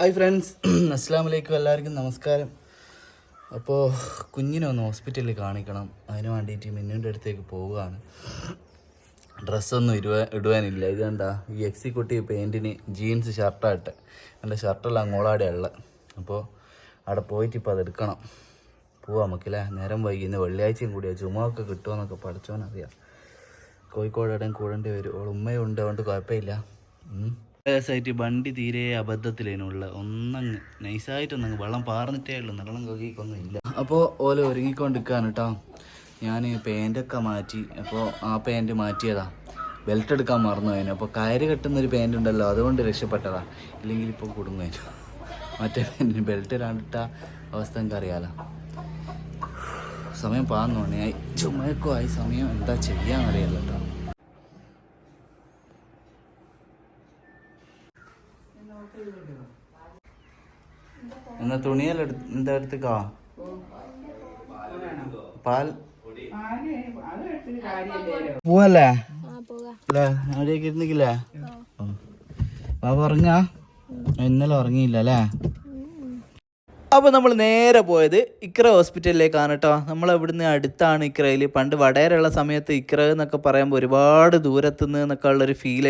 Hi friends. അസ്സാം വലൈക്കും എല്ലാവർക്കും നമസ്കാരം. അപ്പോൾ കുഞ്ഞിനെ ഒന്ന് ഹോസ്പിറ്റലിൽ കാണിക്കണം. അതിന് വേണ്ടിയിട്ട് മിന്നിന്റെ അടുത്തേക്ക് പോവുകയാണ്. ഡ്രസ്സൊന്നും ഇടുവ ഇടുവാനില്ല. ഇത് കണ്ട ഈ എക്സിക്യൂട്ടീവ് പെയിന്റിന് ജീൻസ് ഷർട്ടായിട്ട് എന്റെ ഷർട്ടെല്ലാം അങ്ങോളാടെ ഉള്ള. അപ്പോൾ അവിടെ പോയിട്ട് ഇപ്പോൾ അതെടുക്കണം പോവാം നമുക്കില്ലേ? നേരം വൈകി. ഇന്ന് വെള്ളിയാഴ്ചയും കൂടിയാ. ചുമയൊക്കെ കിട്ടുമെന്നൊക്കെ പഠിച്ചോനറിയാം കോഴിക്കോട് എവിടെയും കൂടേണ്ടി വരും. ഉമ്മയുണ്ട്. അതുകൊണ്ട് കുഴപ്പമില്ല. ആയിട്ട് വണ്ടി തീരെ അബദ്ധത്തിലേനുള്ള ഒന്നങ്ങ് നൈസായിട്ടൊന്നങ്ങ് വെള്ളം പാർന്നിട്ടേ ഉള്ളൂ. വെള്ളം കൊക്കൊന്നും ഇല്ല. അപ്പോൾ ഓല ഒരുങ്ങിക്കൊണ്ടിരിക്കുകയാണ് കേട്ടോ ഞാൻ പാന്റൊക്കെ മാറ്റി അപ്പോൾ ആ പാന്റ് മാറ്റിയതാ. ബെൽറ്റ് എടുക്കാൻ മറന്നു അതിന് അപ്പോൾ കയറ് കെട്ടുന്ന ഒരു പാന്റ് ഉണ്ടല്ലോ അതുകൊണ്ട് രക്ഷപ്പെട്ടതാ. ഇല്ലെങ്കിൽ ഇപ്പോൾ കുടുങ്ങും മറ്റേ പാന്റിന് ബെൽറ്റ് ഇടാണ്ടിട്ട അവസ്ഥ എനിക്ക് അറിയാലോ സമയം പാന്നു മണിയായി ചുമയൊക്കെ ആയി സമയം എന്താ ചെയ്യാന്നറിയാലോ കേട്ടോ എന്നാ തുണിയെല്ലാം എടുത്ത് എന്താ എടുത്തുക്കോ? പാൽ? പോവല്ലേ? അല്ലേ? ഇരുന്നിക്കില്ലേ ബാബ ഉറങ്ങാ ഇന്നലെ ഉറങ്ങിയില്ല അല്ലേ? അപ്പോൾ നമ്മൾ നേരെ പോയത് ഇക്ര ഹോസ്പിറ്റലിലേക്കാണ് കേട്ടോ. നമ്മൾ ഇവിടുന്ന് അടുത്താണ് ഇക്രയിൽ പണ്ട് വടയരുള്ള സമയത്ത് ഇക്ര എന്നൊക്കെ പറയുമ്പോൾ ഒരുപാട് ദൂരത്തുനിന്ന് എന്നൊക്കെ ഉള്ളൊരു ഫീൽ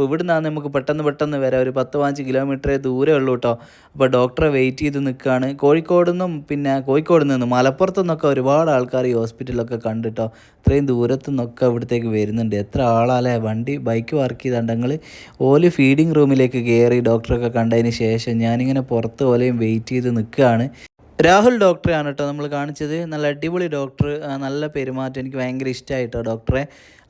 അപ്പോൾ ഇവിടുന്നാണ് നമുക്ക് പെട്ടെന്ന് പെട്ടെന്ന് വരാം. ഒരു പത്ത് പതിനഞ്ച് കിലോമീറ്ററേ ദൂരേ ഉള്ളൂ കേട്ടോ. അപ്പോൾ ഡോക്ടറെ വെയിറ്റ് ചെയ്ത് നിൽക്കുകയാണ്. കോഴിക്കോട് നിന്നും പിന്നെ കോഴിക്കോട് നിന്നും മലപ്പുറത്തു നിന്നൊക്കെ ഒരുപാട് ആൾക്കാർ ഈ ഹോസ്പിറ്റലൊക്കെ കണ്ടിട്ടോ ഇത്രയും ദൂരത്തു നിന്നൊക്കെ ഇവിടത്തേക്ക് വരുന്നുണ്ട്. എത്ര ആളാലേ വണ്ടി ബൈക്ക് വർക്ക് ചെയ്താണ്ടെങ്കിൽ ഓൽ ഫീഡിങ് റൂമിലേക്ക് കയറി ഡോക്ടറൊക്കെ കണ്ടതിന് ശേഷം ഞാനിങ്ങനെ പുറത്ത് ഓലയും വെയിറ്റ് ചെയ്ത് നിൽക്കുകയാണ്. രാഹുൽ ഡോക്ടറെയാണ് കേട്ടോ നമ്മൾ കാണിച്ചത്. നല്ല അടിപൊളി ഡോക്ടർ നല്ല പെരുമാറ്റം. എനിക്ക് ഭയങ്കര ഇഷ്ടമായിട്ടോ ഡോക്ടറെ.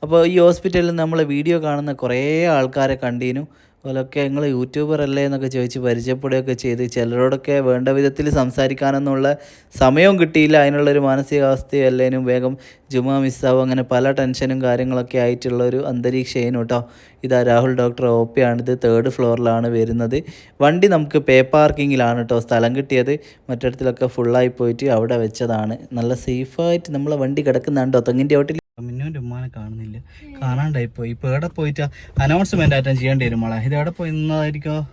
അപ്പോൾ ഈ ഹോസ്പിറ്റലിൽ നമ്മൾ വീഡിയോ കാണുന്ന കുറേ ആൾക്കാരെ കണ്ടീനു. അതുപോലൊക്കെ നിങ്ങൾ യൂട്യൂബർ അല്ലേ എന്നൊക്കെ ചോദിച്ച് പരിചയപ്പെടുകയൊക്കെ ചെയ്ത് ചിലരോടൊക്കെ വേണ്ട വിധത്തിൽ സംസാരിക്കാനൊന്നുള്ള സമയവും കിട്ടിയില്ല. അതിനുള്ളൊരു മാനസികാവസ്ഥയും അല്ലേനും വേഗം ജുമാ മിസ്സാവും. അങ്ങനെ പല ടെൻഷനും കാര്യങ്ങളൊക്കെ ആയിട്ടുള്ളൊരു അന്തരീക്ഷേനു കേട്ടോ. ഇതാ രാഹുൽ ഡോക്ടർ ഒ പി ആണിത്. തേർഡ് ഫ്ലോറിലാണ് വരുന്നത്. വണ്ടി നമുക്ക് പേ പാർക്കിങ്ങിലാണ് കേട്ടോ സ്ഥലം കിട്ടിയത്. മറ്റിടത്തിലൊക്കെ ഫുള്ളായി പോയിട്ട് അവിടെ വെച്ചതാണ്. നല്ല സേഫായിട്ട് നമ്മളെ വണ്ടി കിടക്കുന്നുണ്ടോ. തെങ്ങിന്റെ ചോട്ടിൽ മിന്നുവിന്റെ ഉമ്മാനെ കാണുന്നില്ല. കാണാണ്ടായി പോയി ഇപ്പൊ എവിടെ പോയിട്ട്? അനൗൺസ്മെന്റ് ആയിട്ടും ചെയ്യേണ്ടി വരും മോളെ. ഇത് എവിടെ പോയി നിന്നതായിരിക്കോ?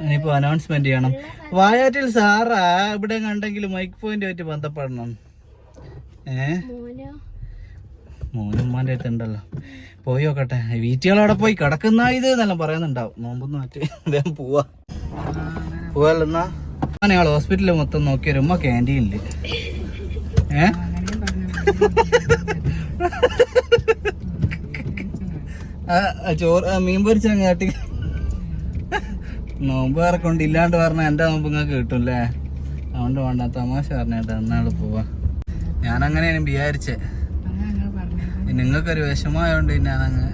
ഇനിയിപ്പോ അനൗൺസ്മെന്റ് ചെയ്യണം. വായാറ്റിൽ സാറാ ഇവിടെ കണ്ടെങ്കിൽ മൈക്ക് പോയിന്റ് ആയിട്ട് ബന്ധപ്പെടണം. ഏ? മോനോ? മോനുമ്മാന്റെ അടുത്ത് ഉണ്ടല്ലോ. പോയി നോക്കട്ടെ. വീറ്റുകളവിടെ പോയി കിടക്കുന്ന ഇത് എന്നെല്ലാം പറയുന്നുണ്ടാവും. നോമ്പൊന്നും മാറ്റി. അദ്ദേഹം പോവാ. പോവല്ലോ എന്നാ? ഞങ്ങൾ ഹോസ്പിറ്റലിൽ മൊത്തം നോക്കിയ ഉമ്മ ക്യാന്റീനിൽ ഏ? ആ, ആ, ചോറ് മീൻ പൊരിച്ച കാട്ടി. നോമ്പ് ഇറക്കൊണ്ട് ഇല്ലാണ്ട് പറഞ്ഞ എന്റെ നോമ്പ് നിങ്ങൾക്ക് കിട്ടും അല്ലേ അതുകൊണ്ട് വേണ്ട തമാശ പറഞ്ഞേട്ടാ എന്നാൾ പോവാ. ഞാൻ അങ്ങനെയാണ് വിചാരിച്ചേ നിങ്ങൾക്കൊരു വിഷമമായോണ്ട് ഞാനങ്ങ്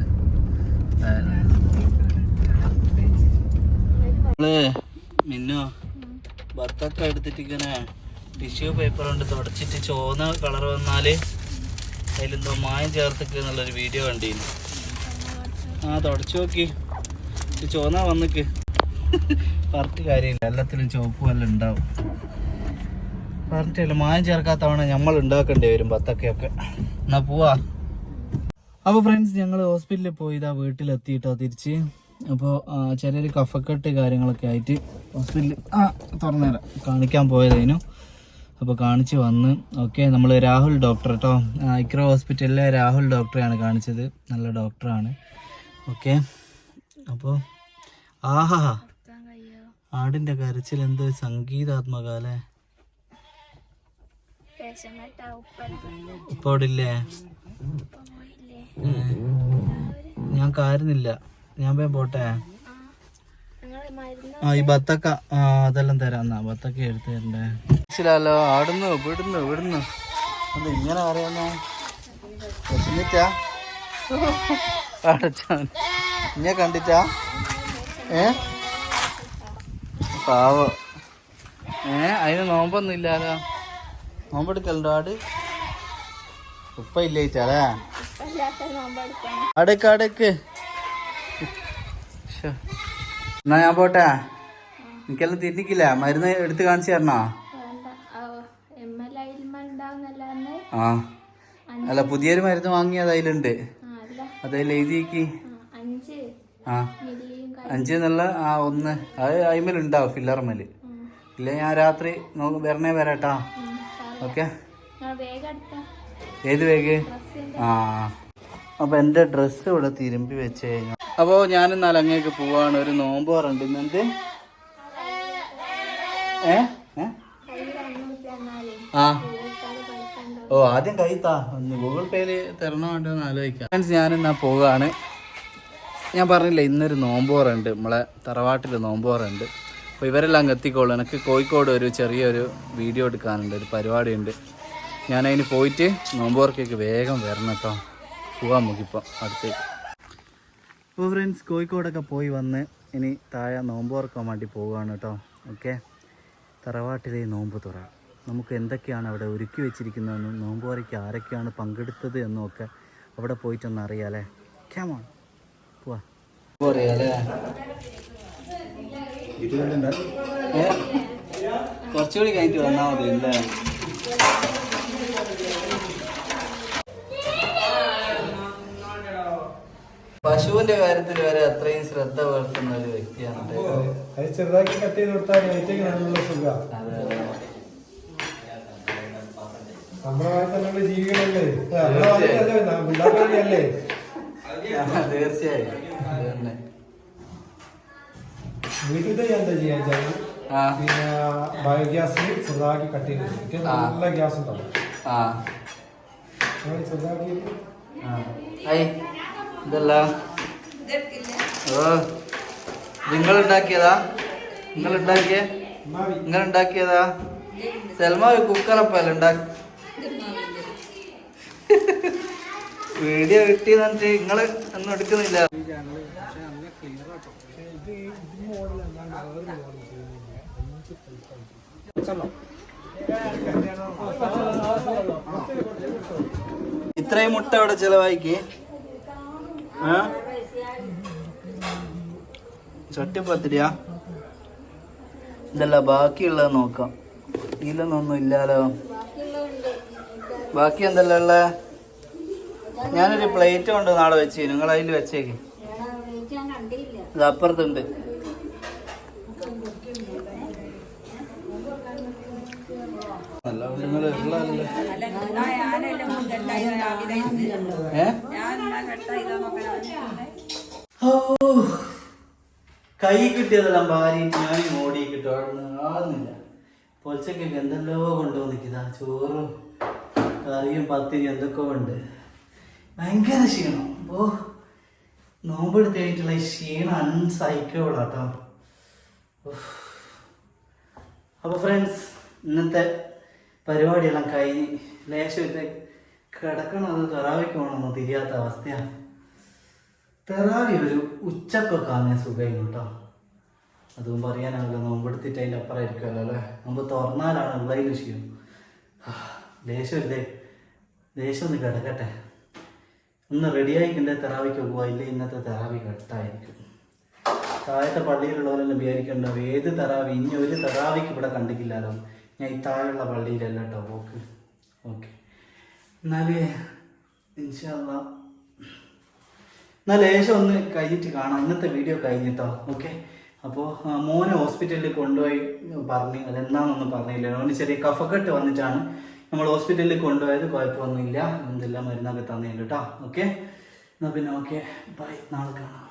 നമ്മൾ മിന്നോ ബത്തൊക്കെ എടുത്തിട്ട് ഇങ്ങനെ ടിഷ്യൂ പേപ്പർ കൊണ്ട് തുടച്ചിട്ട് ചുവന്ന കളർ വന്നാൽ അതിലെന്തോ മായം ചേർത്തിക്ക് എന്നുള്ളൊരു വീഡിയോ കണ്ടിരുന്നു. ആ തുടച്ചു നോക്കി. ചുവന്നാ വന്നിക്ക്. പറഞ്ഞിട്ട് കാര്യമില്ല. എല്ലാത്തിലും ചുവപ്പ് വല്ല ഉണ്ടാവും. പറഞ്ഞിട്ടില്ല മായം ചേർക്കാത്തവണ നമ്മൾ ഉണ്ടാക്കേണ്ടി വരും പത്തൊക്കെയൊക്കെ. എന്നാ പോവാ. അപ്പോൾ ഫ്രണ്ട്സ് ഞങ്ങൾ ഹോസ്പിറ്റലിൽ പോയി ഇതാ വീട്ടിലെത്തിയിട്ടോ തിരിച്ച്. അപ്പോൾ ചെറിയൊരു കഫക്കെട്ട് കാര്യങ്ങളൊക്കെ ആയിട്ട് ഹോസ്പിറ്റലിൽ ആ തുറന്നുതരാം കാണിക്കാൻ പോയതേനു അപ്പോൾ കാണിച്ച് വന്ന്. ഓക്കെ നമ്മൾ രാഹുൽ ഡോക്ടർ കേട്ടോ ഇക്ര ഹോസ്പിറ്റലിലെ രാഹുൽ ഡോക്ടറെയാണ് കാണിച്ചത്. നല്ല ഡോക്ടറാണ് ഓക്കെ അപ്പോൾ ആഹാ. ആടിന്റെ കരച്ചിൽ എന്ത് സംഗീതാത്മക അല്ലേ ഇപ്പൊ ഇല്ലേ ഞാൻ കാരുന്നില്ല. ഞാൻ പോയി പോട്ടെ? ആ ഈ ബത്തക്ക ആ അതെല്ലാം തരാം എന്നാ. ബത്തക്ക എടുത്ത് തരണ്ടേ? മനസ്സിലല്ലോ ആടുന്നു വിടുന്നു വിടുന്നു. അത് ഇങ്ങനെ അറിയാന്നോ വിശന്നിട്ടാ അടച്ചാൻ കണ്ടിട്ടാ ഏ? പാവോ. ഏ അതിന് നോമ്പൊന്നും ഇല്ലാലോ നോമ്പെടുക്കലുണ്ടോ ആട്? ഉപ്പ ഇല്ലേറ്റാലേ അടക്ക് അടക്ക്. എന്നാ ഞാൻ പോട്ടെ. എനിക്കെല്ലാം തിരിഞ്ഞിക്കില്ല. മരുന്ന് എടുത്ത് കാണിച്ചു തരണോ? ആ. അല്ല പുതിയൊരു മരുന്ന് വാങ്ങി അതിലുണ്ട്. അതതിൽ എഴുതിയേക്ക്. ആ, അഞ്ച് എന്നുള്ള ആ ഒന്ന്. അത് അയിമലുണ്ടാവും ഉണ്ടാവും ഫില്ലർമേൽ ഇല്ല ഞാൻ രാത്രി നോക്ക് വരണേ വരാട്ടാ. ഓക്കെ. ഏത് വേഗ്? ആ. അപ്പൊ എന്റെ ഡ്രസ്സ് ഇവിടെ തിരുമ്പി വെച്ച് കഴിഞ്ഞു. അപ്പോ ഞാൻ എന്നാൽ അങ്ങേക്ക് പോവാണ്. ഒരു നോമ്പ് പറണ്ട് എന്ത്? ഏ? ആ. ഓ ആദ്യം കൈ ഒന്ന് ഗൂഗിൾ പേയിൽ തരണോ വേണ്ടോ എന്ന് ആലോചിക്കാം ഞാനിന്നാ പോവുകയാണ് ഞാൻ പറഞ്ഞില്ല ഇന്നൊരു നോമ്പോറുണ്ട് നമ്മളെ തറവാട്ടിൽ നോമ്പോറുണ്ട് അപ്പോൾ ഇവരെല്ലാം എത്തിക്കോളൂ എനിക്ക് കോഴിക്കോട് ഒരു ചെറിയൊരു വീഡിയോ എടുക്കാനുണ്ട്. ഒരു പരിപാടിയുണ്ട്. ഞാനതിന് പോയിട്ട് നോമ്പോർക്കേക്ക് വേഗം വരണം കേട്ടോ. പോവാൻ നോക്കിപ്പോൾ അടുത്തേക്ക് അപ്പോൾ ഫ്രണ്ട്സ് കോഴിക്കോടൊക്കെ പോയി വന്ന് ഇനി താഴെ നോമ്പോർക്കാൻ വേണ്ടി പോവുകയാണ് കേട്ടോ. ഓക്കെ തറവാട്ടിലെ നോമ്പ് തുറ നമുക്ക് എന്തൊക്കെയാണ് അവിടെ ഒരുക്കി വെച്ചിരിക്കുന്നതെന്നും നോമ്പ് തുറയ്ക്ക് ആരൊക്കെയാണ് പങ്കെടുത്തത് എന്നും ഒക്കെ അവിടെ പോയിട്ടൊന്ന് അറിയാലേ ക്യാമോൺ പോവാ. അറിയാലേ കുറച്ചുകൂടി കഴിഞ്ഞിട്ട് വന്നാൽ മതി അല്ലേ പശുവിന്റെ കാര്യത്തിൽ വരെ അത്രയും ശ്രദ്ധ പുലർത്തുന്ന ഒരു വ്യക്തിയാണ് ചെറുതാക്കി കട്ട് ചെയ്ത് കൊടുത്താൽ ഏറ്റവും നല്ല സുഖ. അതെ അതെ നമ്മളെ തന്നെയുള്ള ജീവികളല്ലേ നമ്മളെ വാങ്ങിയതല്ലേ, ഉണ്ടാക്കാനല്ലേ ആ, തീർച്ചയായും. വീട്ടിൽ എന്താ ചെയ്യാൻ പിന്നെ ബയോഗ്യാസിൽ ചെറുതാക്കി കട്ട് ചെയ്ത് നല്ല ഗ്യാസ് ഉണ്ടാവും. ഹായ് ഇതല്ല. ഓ. നിങ്ങൾ ഉണ്ടാക്കിയതാ? നിങ്ങൾ ഉണ്ടാക്കിയ? നിങ്ങൾ ഉണ്ടാക്കിയതാ? സെൽമ ഒരു കുക്കറപ്പല്ല ഉണ്ടാക്കി വീഡിയോ കിട്ടിയെന്ന് നിങ്ങൾ ഒന്നും എടുക്കുന്നില്ല. ഇത്രയും മുട്ട അവിടെ ചെലവാക്കി ചട്ടി ചട്ടിപ്പത്തിരിയാ ഇതല്ല ബാക്കിയുള്ളത് നോക്കാം. ഇതിലൊന്നും ഇല്ലാലോ? ബാക്കി എന്തല്ല ഉള്ള? ഞാനൊരു പ്ലേറ്റ് കൊണ്ട് നാളെ വെച്ച് നിങ്ങൾ അതിൽ വെച്ചേക്ക്. ഇത് അപ്പുറത്തുണ്ട്. കൈ കിട്ടിയതെല്ലാം ഭാര്യയിട്ട് ഞാൻ ഓടി കിട്ടും അവിടെ ആളുന്നില്ല പൊച്ചക്കൊക്കെ എന്തെല്ലോ കൊണ്ടുവന്നിരിക്കുന്ന. ചോറും കറിയും പത്തിരി എന്തൊക്കെ ഉണ്ട്. ഭയങ്കര ക്ഷീണം. ഓ നോമ്പെടുത്ത് കഴിഞ്ഞിട്ടുള്ള ക്ഷീണം അൺസൈക്കോളാട്ടോ അപ്പോൾ ഫ്രണ്ട്സ് ഇന്നത്തെ പരിപാടിയെല്ലാം കഴിഞ്ഞ് ലേശത്തെ കിടക്കണത് തെറാവിക്ക് പോകണമെന്ന് തിരിയാത്ത അവസ്ഥയാണ് തെറാവി ഒരു ഉച്ചക്കൊക്കെ ആണേ സുഖമായിരുന്നു കേട്ടോ. അതും പറയാനാവില്ല നോമ്പെടുത്തിട്ട് അതിന്റെ അപ്പുറം ആയിരിക്കുമല്ലോ അല്ലേ? നോമ്പ് തുറന്നാലാണ് ഉള്ളതിന് ക്ഷീണം. ദേഷ്യം ഇല്ലേ ലേശം ഒന്ന് കിടക്കട്ടെ. ഒന്ന് റെഡിയായിക്കിണ്ടേ തെറാവിക്ക് പോവുക ഇല്ല ഇന്നത്തെ തെറാവി കട്ടായിരിക്കും. താഴത്തെ പള്ളിയിലുള്ളവരെല്ലാം വിചാരിക്കേണ്ടാവും ഏത് തെറാവി? ഇനി ഒരു തെറാവിക്ക് ഇവിടെ കണ്ടിട്ടില്ലാലോ? ഞാൻ ഈ താഴെയുള്ള പള്ളിയിലല്ല കേട്ടോ ഓക്കെ ഓക്കെ. എന്നാലേ ഇൻഷാല്ല എന്നാൽ ലേശം ഒന്ന് കഴിഞ്ഞിട്ട് കാണാം. ഇന്നത്തെ വീഡിയോ കഴിഞ്ഞിട്ടോ? ഓക്കെ. അപ്പോൾ മോനെ ഹോസ്പിറ്റലിൽ കൊണ്ടുപോയി പറഞ്ഞു അതെന്താണെന്നൊന്നും പറഞ്ഞില്ല. മോന് ചെറിയ കഫക്കെട്ട് വന്നിട്ടാണ്. നമ്മൾ ഹോസ്പിറ്റലിൽ കൊണ്ടുപോയത് കുഴപ്പമൊന്നുമില്ല. എന്തെല്ലാം മരുന്നൊക്കെ തന്നിട്ടുണ്ട് കേട്ടോ. ഓക്കെ എന്നാൽ പിന്നെ ഓക്കെ ബൈ നാളെ കാണാം.